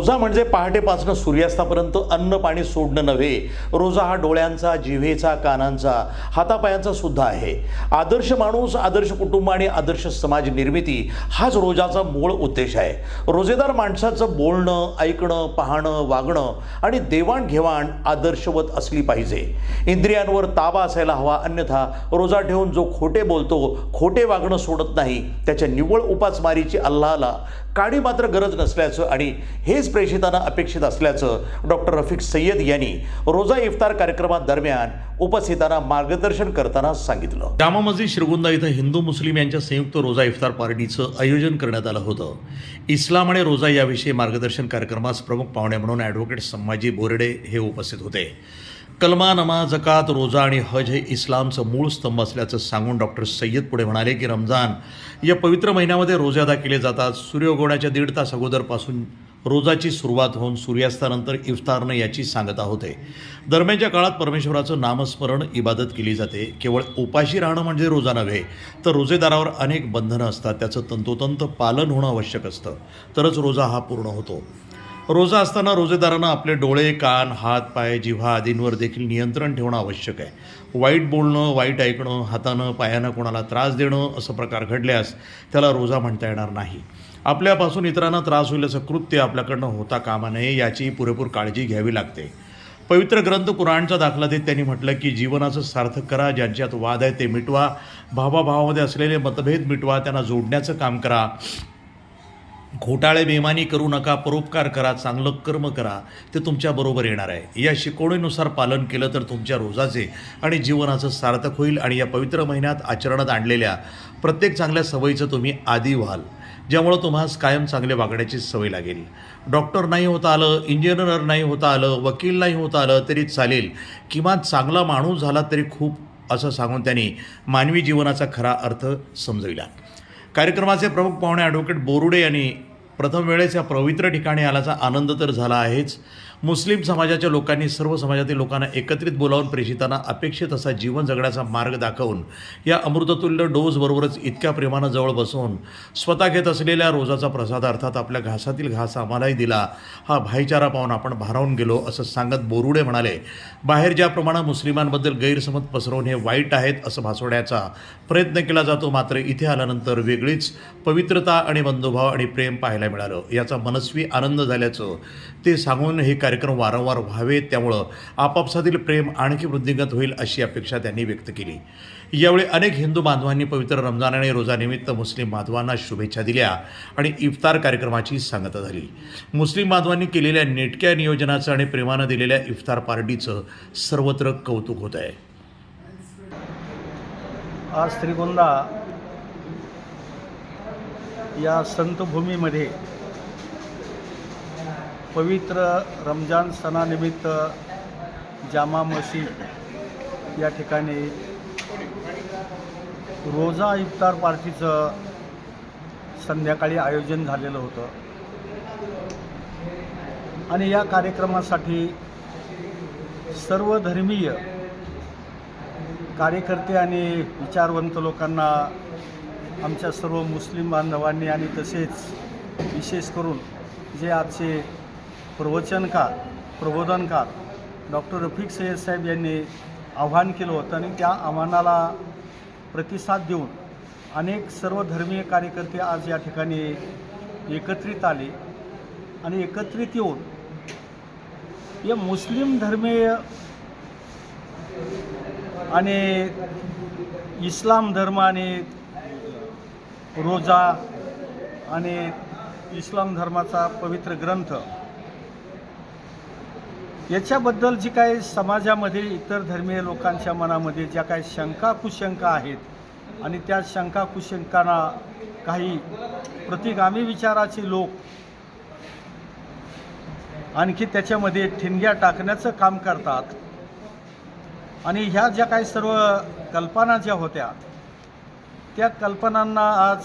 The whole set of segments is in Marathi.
रोजा म्हणजे पहाटेपासून सूर्यास्तापर्यंत अन्न पाणी सोडणं नव्हे. रोजा हा डोळ्यांचा जिव्हेचा कानांचा हातापायांचा सुद्धा आहे. आदर्श माणूस आदर्श कुटुंब आणि आदर्श समाज निर्मिती हाच रोजाचा मूळ उद्देश आहे. रोजेदार माणसाचं बोलणं ऐकणं पाहणं वागणं आणि देवाणघेवाण आदर्शवत असली पाहिजे. इंद्रियांवर ताबा असायला हवा अन्यथा रोजा ठेवून जो खोटे बोलतो खोटे वागणं सोडत नाही त्याच्या निव्वळ उपासमारीची अल्लाला काडी मात्र गरज नसल्याचं आणि हेच प्रेषितांना अपेक्षित असल्याचं डॉक्टर रफिक सय्यद यांनी रोजा इफ्तार कार्यक्रमादरम्यान उपस्थितांना मार्गदर्शन करताना सांगितलं. जामा मस्जिद श्रीगुंदा इथं हिंदू मुस्लिम यांच्या संयुक्त रोजा इफ्तार पार्टीचं आयोजन करण्यात आलं होतं. इस्लाम आणि रोजा याविषयी मार्गदर्शन कार्यक्रमास प्रमुख पाहुणे म्हणून ॲडव्होकेट संभाजी बोर्डे हे उपस्थित होते. कलमा नमा जकात रोजा आणि हज हे इस्लामचं मूळ स्तंभ असल्याचं सांगून डॉक्टर सय्यद पुढे म्हणाले की रमजान या पवित्र महिन्यामध्ये रोजे अदा केले जातात. सूर्य उगवण्याच्या दीड तास अगोदरपासून रोजाची सुरुवात होऊन सूर्यास्तानंतर इफ्तारनं याची सांगता होते दरम्यानच्या काळात परमेश्वराचं नामस्मरण इबादत केली जाते. केवळ उपाशी राहणं म्हणजे रोजा नव्हे तर रोजेदारावर अनेक बंधनं असतात. त्याचं तंतोतंत पालन होणं आवश्यक असतं. तरच रोजा हा पूर्ण होतो. रोजा असताना रोजेदारांना आपले डोळे कान हात पाय जिव्हा आदींवर देखील नियंत्रण ठेवणं आवश्यक आहे. वाईट बोलणं वाईट ऐकणं हातानं पायानं कोणाला त्रास देणं असं प्रकार घडल्यास त्याला रोजा म्हणता येणार नाही. आपल्यापासून इतरांना त्रास होईल असं कृत्य आपल्याकडनं होता कामा नये याची पुरेपूर काळजी घ्यावी लागते. पवित्र ग्रंथ कुराणचा दाखला देत त्यांनी म्हटलं की जीवनाचं सार्थक करा ज्यांच्यात वाद आहे ते मिटवा भावाभावामध्ये असलेले मतभेद मिटवा त्यांना जोडण्याचं काम करा. घोटाळे बेमानी करू नका परोपकार करा चांगलं कर्म करा ते तुमच्याबरोबर येणार आहे. या शिकवणीनुसार पालन केलं तर तुमच्या रोजाचे आणि जीवनाचं सार्थक होईल आणि या पवित्र महिन्यात आचरणात आणलेल्या प्रत्येक चांगल्या सवयीचं तुम्ही आदी व्हाल. ज्यामुळं तुम्हाला कायम चांगले वागण्याची सवय लागेल. डॉक्टर नाही होता आलं इंजिनियर नाही होता आलं वकील नाही होता आलं तरी चालेल. किमान चांगला माणूस झाला तरी खूप असं सांगून त्यांनी मानवी जीवनाचा खरा अर्थ समजविला. कार्यक्रमाचे प्रमुख पाहुणे ॲडव्होकेट बोरुडे यांनी प्रथम वेळेस या पवित्र ठिकाणी आल्याचा आनंद तर झाला आहेच. मुस्लिम समाजाच्या लोकांनी सर्व समाजातील लोकांना एकत्रित बोलावून प्रेषितांना अपेक्षित असा जीवन जगण्याचा मार्ग दाखवून या अमृततुल्य डोसबरोबरच इतक्या प्रेमानं जवळ बसवून स्वतः घेत असलेल्या रोजाचा प्रसाद अर्थात आपल्या घासातील घास आम्हालाही दिला. हा भाईचारा पाहून आपण भारावून गेलो असं सांगत बोरुडे म्हणाले बाहेर ज्याप्रमाणे मुस्लिमांबद्दल गैरसमज पसरवून हे वाईट आहेत असं भासवण्याचा प्रयत्न केला जातो मात्र इथे आल्यानंतर वेगळीच पवित्रता आणि बंधुभाव आणि प्रेम पाहायला मिळालं. याचा मनस्वी आनंद झाल्याचं ते सांगून हे काय कार्यक्रम वारंवार व्हावेत त्यामुळं आपापसातील प्रेम आणखी वृद्धिंगत होईल अशी अपेक्षा त्यांनी व्यक्त केली. यावेळी अनेक हिंदू बांधवांनी पवित्र रमजान आणि रोजानिमित्त मुस्लिम बांधवांना शुभेच्छा दिल्या आणि इफ्तार कार्यक्रमाची सांगता झाली. मुस्लिम बांधवांनी केलेल्या नेटक्या नियोजनाचं आणि प्रेमानं दिलेल्या इफ्तार पार्टीचं सर्वत्र कौतुक होत आहे. आज श्रीगोंदा या संतभूमीमध्ये पवित्र रमजान सणानिमित्त जामा मशीद या ठिकाणी रोजा इफ्तार पार्टीचं संध्याकाळी आयोजन झालेलं होतं. आणि या कार्यक्रमासाठी सर्व धर्मीय कार्यकर्ते आणि विचारवंत लोकांना आमच्या सर्व मुस्लिम बांधवांनी आणि तसेच विशेष करून जे आजचे प्रवचनकार प्रबोधनकार डॉक्टर रफिक सय्यद साहेब यांनी आव्हान केलं होतं आणि त्या आव्हानाला प्रतिसाद देऊन अनेक सर्व धर्मीय कार्यकर्ते आज या ठिकाणी एकत्रित आले आणि एकत्रित येऊन या मुस्लिम धर्मीय आणि इस्लाम धर्म आणि रोजा आणि इस्लाम धर्माचा पवित्र ग्रंथ याच्याबद्दल जी काही समाजामध्ये इतर धर्मीय लोकांच्या मनामध्ये ज्या काही शंका कुशंका आहेत आणि त्या शंका कुशंकांना काही प्रतिगामी विचाराचे लोक आणखी त्याच्यामध्ये ठिणग्या टाकण्याचं काम करतात. आणि ह्या ज्या काही सर्व कल्पना ज्या होत्या त्या कल्पनांना आज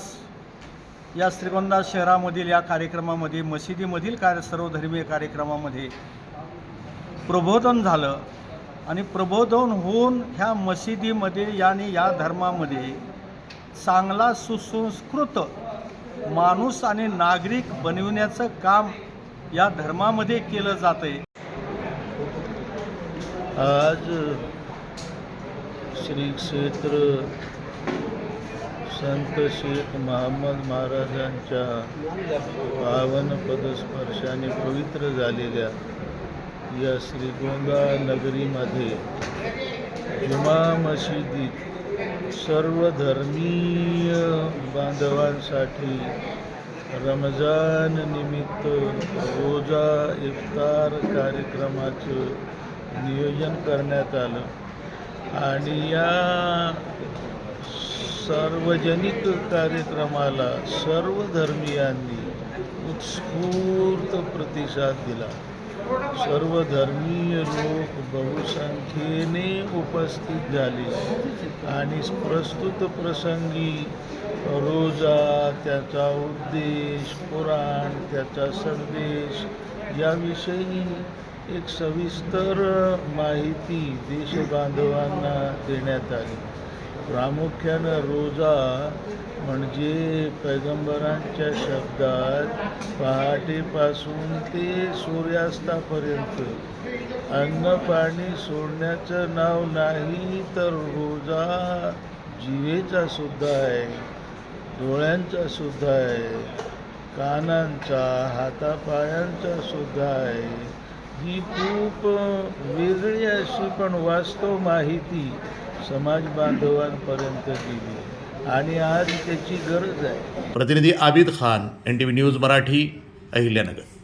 या श्रीगोंदा शहरामधील या कार्यक्रमामध्ये मशिदीमधील कार्य सर्वधर्मीय कार्यक्रमामध्ये प्रबोधन झालं आणि प्रबोधन होऊन ह्या मशिदीमध्ये आणि या धर्मामध्ये चांगला सुसंस्कृत माणूस आणि नागरिक बनविण्याचं काम या धर्मामध्ये केलं जातं आहे आज श्री क्षेत्र संत शेख महम्मद महाराजांच्या पावन पदस्पर्शाने पवित्र झालेल्या या श्रीगोंदा नगरीमध्ये जुमा मशिदीत सर्व धर्मीय बांधवांसाठी रमजान निमित्त रोजा इफ्तार कार्यक्रमाचं नियोजन करण्यात आलं. आणि या सार्वजनिक कार्यक्रमाला सर्व धर्मियांनी उत्स्फूर्त प्रतिसाद दिला. सर्व धर्मीय लोक बहुसंख्येने उपस्थित झाले आणि प्रस्तुत प्रसंगी रोजा त्याचा उद्देश पुराण त्याचा संदेश याविषयी एक सविस्तर माहिती देशबांधवांना देण्यात आली. प्रामुख्यानं रोजा म्हणजे पैगंबरांच्या शब्दात पहाटेपासून ते सूर्यास्तापर्यंत. अन्न पाणी सोडण्याचं नाव नाही तर रोजा जिवेचा सुद्धा आहे डोळ्यांचा सुद्धा आहे कानांचा हातापायांचा सुद्धा आहे. ही खूप वेगळी अशी पण वास्तव माहिती समाज बांधवांपर्यंत गेली. आणि आज त्याची गरज आहे. प्रतिनिधी Abid Khan N T V news Marathi Ahilyanagar.